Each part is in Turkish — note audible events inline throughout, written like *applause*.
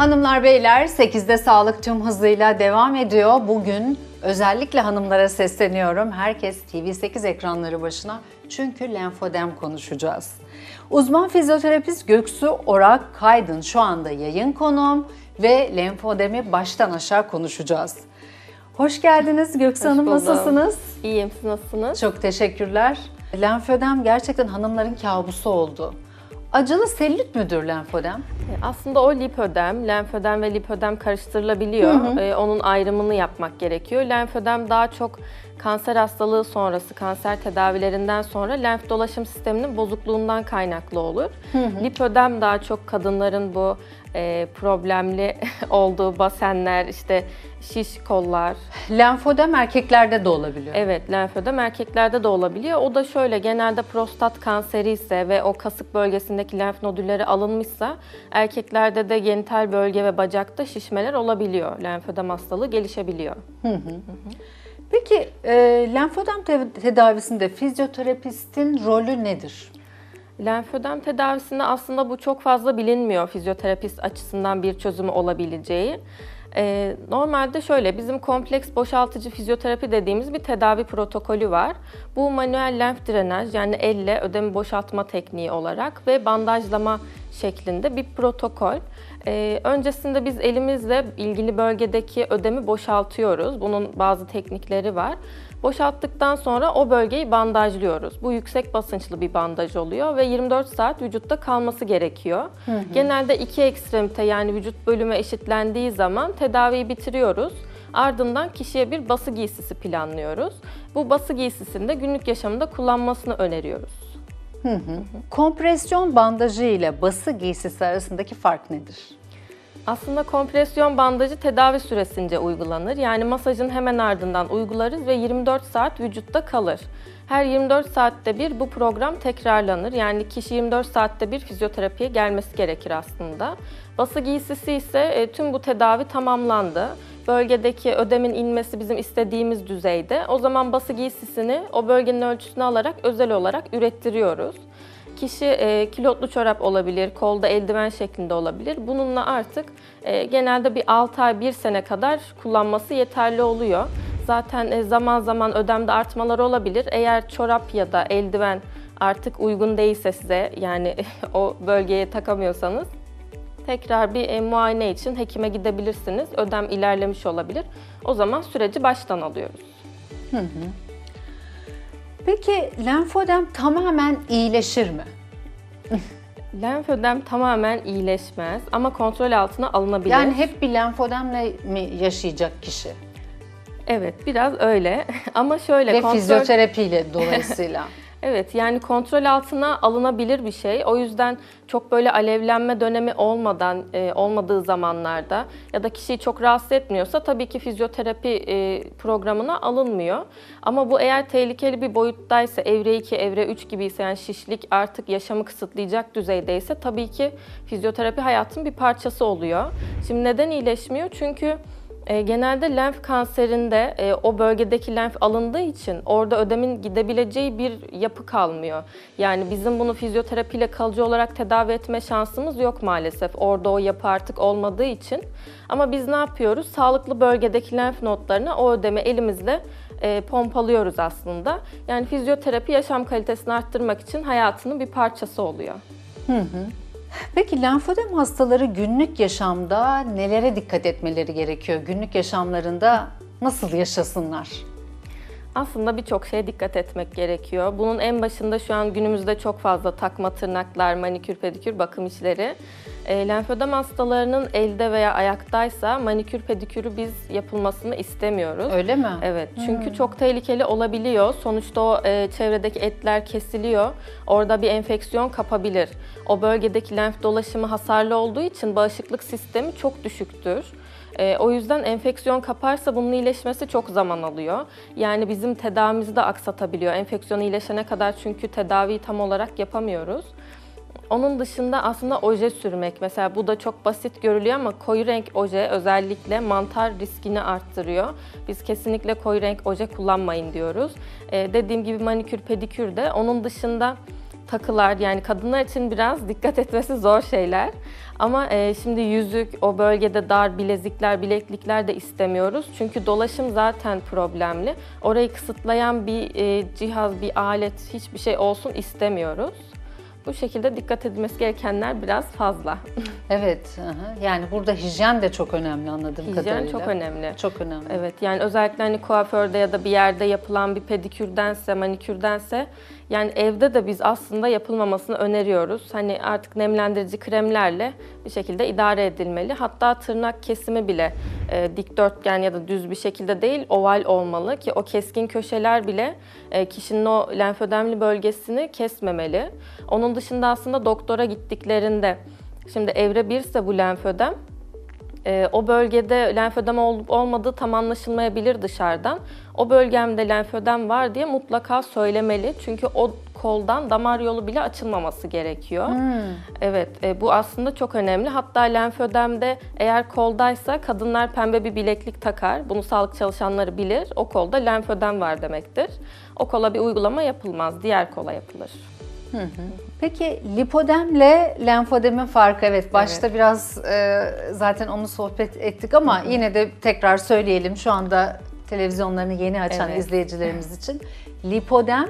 Hanımlar beyler 8'de sağlık tüm hızıyla devam ediyor. Bugün özellikle hanımlara sesleniyorum. Herkes TV8 ekranları başına çünkü lenfodem konuşacağız. Uzman fizyoterapist Göksu Orak Kaydın şu anda yayın konuğum ve lenfodemi baştan aşağı konuşacağız. Hoş geldiniz Göksu Hanım buldum. nasılsınız? İyiyim, siz nasılsınız? Çok teşekkürler. Lenfödem gerçekten hanımların kabusu oldu. Acılı selülit müdür lenfödem? Aslında o lipödem, lenfödem ve lipödem karıştırılabiliyor. Ee, onun ayrımını yapmak gerekiyor. Lenfödem daha çok kanser hastalığı sonrası, kanser tedavilerinden sonra lenf dolaşım sisteminin bozukluğundan kaynaklı olur. Lipödem daha çok kadınların bu e, problemli *laughs* olduğu basenler, işte şiş kollar, Lenfödem erkeklerde de olabiliyor. Evet, lenfödem erkeklerde de olabiliyor. O da şöyle, genelde prostat kanseri ise ve o kasık bölgesindeki lenf nodülleri alınmışsa erkeklerde de genital bölge ve bacakta şişmeler olabiliyor. Lenfödem hastalığı gelişebiliyor. Peki e, lenfödem te- tedavisinde fizyoterapistin rolü nedir? Lenfödem tedavisinde aslında bu çok fazla bilinmiyor fizyoterapist açısından bir çözümü olabileceği. Ee, normalde şöyle bizim kompleks boşaltıcı fizyoterapi dediğimiz bir tedavi protokolü var. Bu manuel lenf drenaj yani elle ödemi boşaltma tekniği olarak ve bandajlama şeklinde bir protokol. Ee, öncesinde biz elimizle ilgili bölgedeki ödemi boşaltıyoruz. Bunun bazı teknikleri var. Boşalttıktan sonra o bölgeyi bandajlıyoruz. Bu yüksek basınçlı bir bandaj oluyor ve 24 saat vücutta kalması gerekiyor. Genelde iki ekstremite yani vücut bölümü eşitlendiği zaman tedaviyi bitiriyoruz. Ardından kişiye bir bası giysisi planlıyoruz. Bu bası giysisini de günlük yaşamında kullanmasını öneriyoruz. Kompresyon bandajı ile bası giysisi arasındaki fark nedir? Aslında kompresyon bandajı tedavi süresince uygulanır. Yani masajın hemen ardından uygularız ve 24 saat vücutta kalır. Her 24 saatte bir bu program tekrarlanır. Yani kişi 24 saatte bir fizyoterapiye gelmesi gerekir aslında. Bası giysisi ise e, tüm bu tedavi tamamlandı. Bölgedeki ödemin inmesi bizim istediğimiz düzeyde. O zaman bası giysisini o bölgenin ölçüsünü alarak özel olarak ürettiriyoruz. Kişi e, kilotlu çorap olabilir, kolda eldiven şeklinde olabilir. Bununla artık e, genelde bir 6 ay, 1 sene kadar kullanması yeterli oluyor. Zaten e, zaman zaman ödemde artmalar olabilir. Eğer çorap ya da eldiven artık uygun değilse size yani *laughs* o bölgeye takamıyorsanız tekrar bir e, muayene için hekime gidebilirsiniz. Ödem ilerlemiş olabilir. O zaman süreci baştan alıyoruz. Peki lenfödem tamamen iyileşir mi? *laughs* Lenfödem tamamen iyileşmez ama kontrol altına alınabilir. Yani hep bir lenfödemle mi yaşayacak kişi? Evet, biraz öyle. *laughs* Ama şöyle Ve kontrol fizyoterapiyle *laughs* dolayısıyla. Evet, yani kontrol altına alınabilir bir şey. O yüzden çok böyle alevlenme dönemi olmadan e, olmadığı zamanlarda ya da kişiyi çok rahatsız etmiyorsa tabii ki fizyoterapi e, programına alınmıyor. Ama bu eğer tehlikeli bir boyuttaysa, evre 2, evre 3 gibiyse yani şişlik artık yaşamı kısıtlayacak düzeydeyse tabii ki fizyoterapi hayatın bir parçası oluyor. Şimdi neden iyileşmiyor? Çünkü e, genelde lenf kanserinde e, o bölgedeki lenf alındığı için orada ödemin gidebileceği bir yapı kalmıyor. Yani bizim bunu fizyoterapiyle kalıcı olarak tedavi etme şansımız yok maalesef. Orada o yapı artık olmadığı için. Ama biz ne yapıyoruz? Sağlıklı bölgedeki lenf notlarına o ödemi elimizle e, pompalıyoruz aslında. Yani fizyoterapi yaşam kalitesini arttırmak için hayatının bir parçası oluyor. Peki lenfödem hastaları günlük yaşamda nelere dikkat etmeleri gerekiyor? Günlük yaşamlarında nasıl yaşasınlar? Aslında birçok şeye dikkat etmek gerekiyor. Bunun en başında şu an günümüzde çok fazla takma tırnaklar, manikür, pedikür bakım işleri. E, lenfödem hastalarının elde veya ayaktaysa manikür, pedikürü biz yapılmasını istemiyoruz. Öyle mi? Evet çünkü çok tehlikeli olabiliyor. Sonuçta o e, çevredeki etler kesiliyor. Orada bir enfeksiyon kapabilir. O bölgedeki lenf dolaşımı hasarlı olduğu için bağışıklık sistemi çok düşüktür. E, o yüzden enfeksiyon kaparsa bunun iyileşmesi çok zaman alıyor. Yani bizim tedavimizi de aksatabiliyor. Enfeksiyon iyileşene kadar çünkü tedaviyi tam olarak yapamıyoruz. Onun dışında aslında oje sürmek. Mesela bu da çok basit görülüyor ama koyu renk oje özellikle mantar riskini arttırıyor. Biz kesinlikle koyu renk oje kullanmayın diyoruz. Ee, dediğim gibi manikür, pedikür de. Onun dışında takılar yani kadınlar için biraz dikkat etmesi zor şeyler. Ama e, şimdi yüzük, o bölgede dar bilezikler, bileklikler de istemiyoruz. Çünkü dolaşım zaten problemli. Orayı kısıtlayan bir e, cihaz, bir alet, hiçbir şey olsun istemiyoruz. Bu şekilde dikkat edilmesi gerekenler biraz fazla. Evet, yani burada hijyen de çok önemli anladığım Hijyen kadarıyla. çok önemli. Çok önemli. Evet yani özellikle hani kuaförde ya da bir yerde yapılan bir pedikürdense, manikürdense yani evde de biz aslında yapılmamasını öneriyoruz. Hani artık nemlendirici kremlerle bir şekilde idare edilmeli. Hatta tırnak kesimi bile e, dikdörtgen ya da düz bir şekilde değil oval olmalı ki o keskin köşeler bile e, kişinin o lenfödemli bölgesini kesmemeli. Onun dışında aslında doktora gittiklerinde şimdi evre 1 ise bu lenfödem ee, o bölgede lenfödem olup olmadığı tam anlaşılmayabilir dışarıdan. O bölgemde lenfödem var diye mutlaka söylemeli. Çünkü o koldan damar yolu bile açılmaması gerekiyor. Evet, e, bu aslında çok önemli. Hatta lenfödemde eğer koldaysa kadınlar pembe bir bileklik takar. Bunu sağlık çalışanları bilir. O kolda lenfödem var demektir. O kola bir uygulama yapılmaz, diğer kola yapılır. Peki lipodemle lenfodemin farkı evet başta biraz e, zaten onu sohbet ettik ama yine de tekrar söyleyelim şu anda televizyonlarını yeni açan Evet. izleyicilerimiz için. Lipodem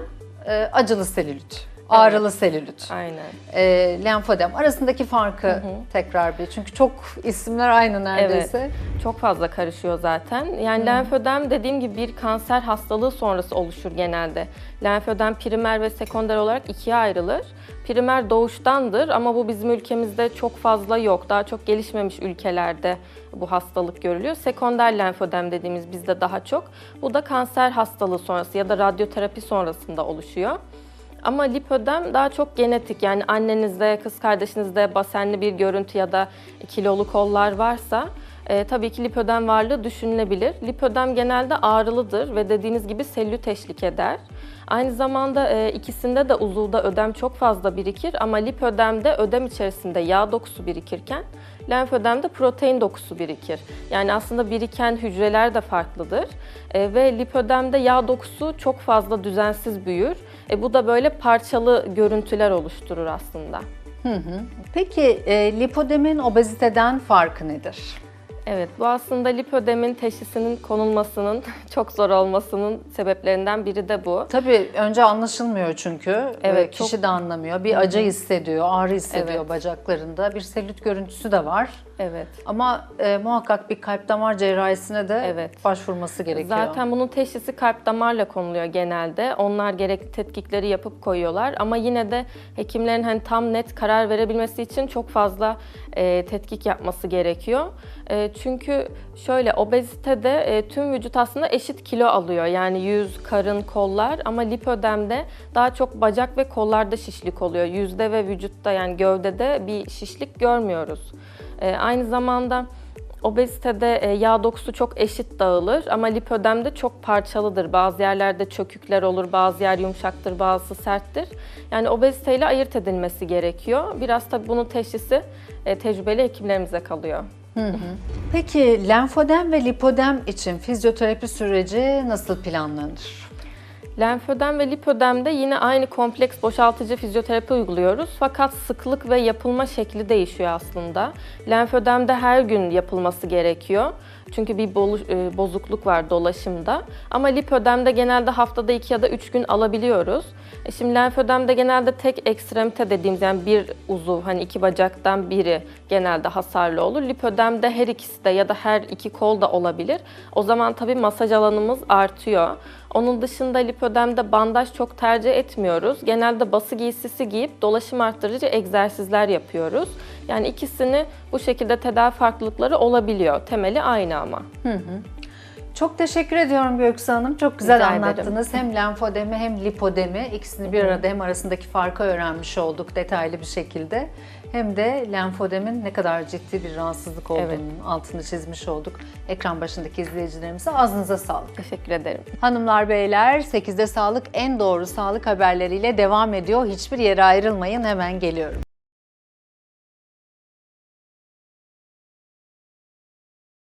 e, acılı selülit, ağrılı selülit. Aynen. E, lenfodem arasındaki farkı tekrar bir çünkü çok isimler aynı neredeyse. Çok fazla karışıyor zaten. Yani lenfödem dediğim gibi bir kanser hastalığı sonrası oluşur genelde. Lenfödem primer ve sekonder olarak ikiye ayrılır. Primer doğuştandır ama bu bizim ülkemizde çok fazla yok. Daha çok gelişmemiş ülkelerde bu hastalık görülüyor. Sekonder lenfödem dediğimiz bizde daha çok. Bu da kanser hastalığı sonrası ya da radyoterapi sonrasında oluşuyor. Ama lipödem daha çok genetik yani annenizde, kız kardeşinizde basenli bir görüntü ya da kilolu kollar varsa e, tabii ki lipödem varlığı düşünülebilir. Lipödem genelde ağrılıdır ve dediğiniz gibi selülit teşlik eder. Aynı zamanda e, ikisinde de uzuvda ödem çok fazla birikir ama lipödemde ödem içerisinde yağ dokusu birikirken lenfödemde protein dokusu birikir. Yani aslında biriken hücreler de farklıdır. E, ve lipödemde yağ dokusu çok fazla düzensiz büyür. E, bu da böyle parçalı görüntüler oluşturur aslında. Peki e, lipodemin obeziteden farkı nedir? Evet, bu aslında lipödemin teşhisinin konulmasının *laughs* çok zor olmasının sebeplerinden biri de bu. Tabii önce anlaşılmıyor çünkü. Evet, Kişi de anlamıyor. Bir acı hissediyor, ağrı hissediyor Evet. bacaklarında. Bir selülit görüntüsü de var. Evet. Ama e, muhakkak bir kalp damar cerrahisine de Evet. başvurması gerekiyor. Zaten bunun teşhisi kalp damarla konuluyor genelde. Onlar gerekli tetkikleri yapıp koyuyorlar ama yine de hekimlerin hani tam net karar verebilmesi için çok fazla e, tetkik yapması gerekiyor. E, çünkü şöyle obezitede e, tüm vücut aslında eşit kilo alıyor. Yani yüz, karın, kollar ama lipödemde daha çok bacak ve kollarda şişlik oluyor. Yüzde ve vücutta yani gövdede bir şişlik görmüyoruz. E, aynı zamanda Obezitede e, yağ dokusu çok eşit dağılır ama lipödemde çok parçalıdır. Bazı yerlerde çökükler olur, bazı yer yumuşaktır, bazısı serttir. Yani obeziteyle ayırt edilmesi gerekiyor. Biraz tabii bunun teşhisi e, tecrübeli hekimlerimize kalıyor. Peki lenfodem ve lipodem için fizyoterapi süreci nasıl planlanır? Lenfödem ve lipödemde yine aynı kompleks boşaltıcı fizyoterapi uyguluyoruz. Fakat sıklık ve yapılma şekli değişiyor aslında. Lenfödemde her gün yapılması gerekiyor. Çünkü bir e, bozukluk var dolaşımda. Ama lipödemde genelde haftada 2 ya da 3 gün alabiliyoruz. E Şimdi lenfödemde genelde tek ekstremite dediğimiz yani bir uzuv hani iki bacaktan biri genelde hasarlı olur. Lipödemde her ikisi de ya da her iki kol da olabilir. O zaman tabii masaj alanımız artıyor. Onun dışında lipödemde bandaj çok tercih etmiyoruz. Genelde bası giysisi giyip dolaşım arttırıcı egzersizler yapıyoruz. Yani ikisini bu şekilde tedavi farklılıkları olabiliyor. Temeli aynı ama. Çok teşekkür ediyorum Göksu Hanım. Çok güzel Rica ederim. anlattınız. Hem lenfodemi hem lipodemi ikisini bir arada hem arasındaki farkı öğrenmiş olduk detaylı bir şekilde. Hem de lenfodemin ne kadar ciddi bir rahatsızlık olduğunun Evet. altını çizmiş olduk. Ekran başındaki izleyicilerimize ağzınıza sağlık. Teşekkür ederim. Hanımlar beyler 8'de sağlık en doğru sağlık haberleriyle devam ediyor. Hiçbir yere ayrılmayın hemen geliyorum.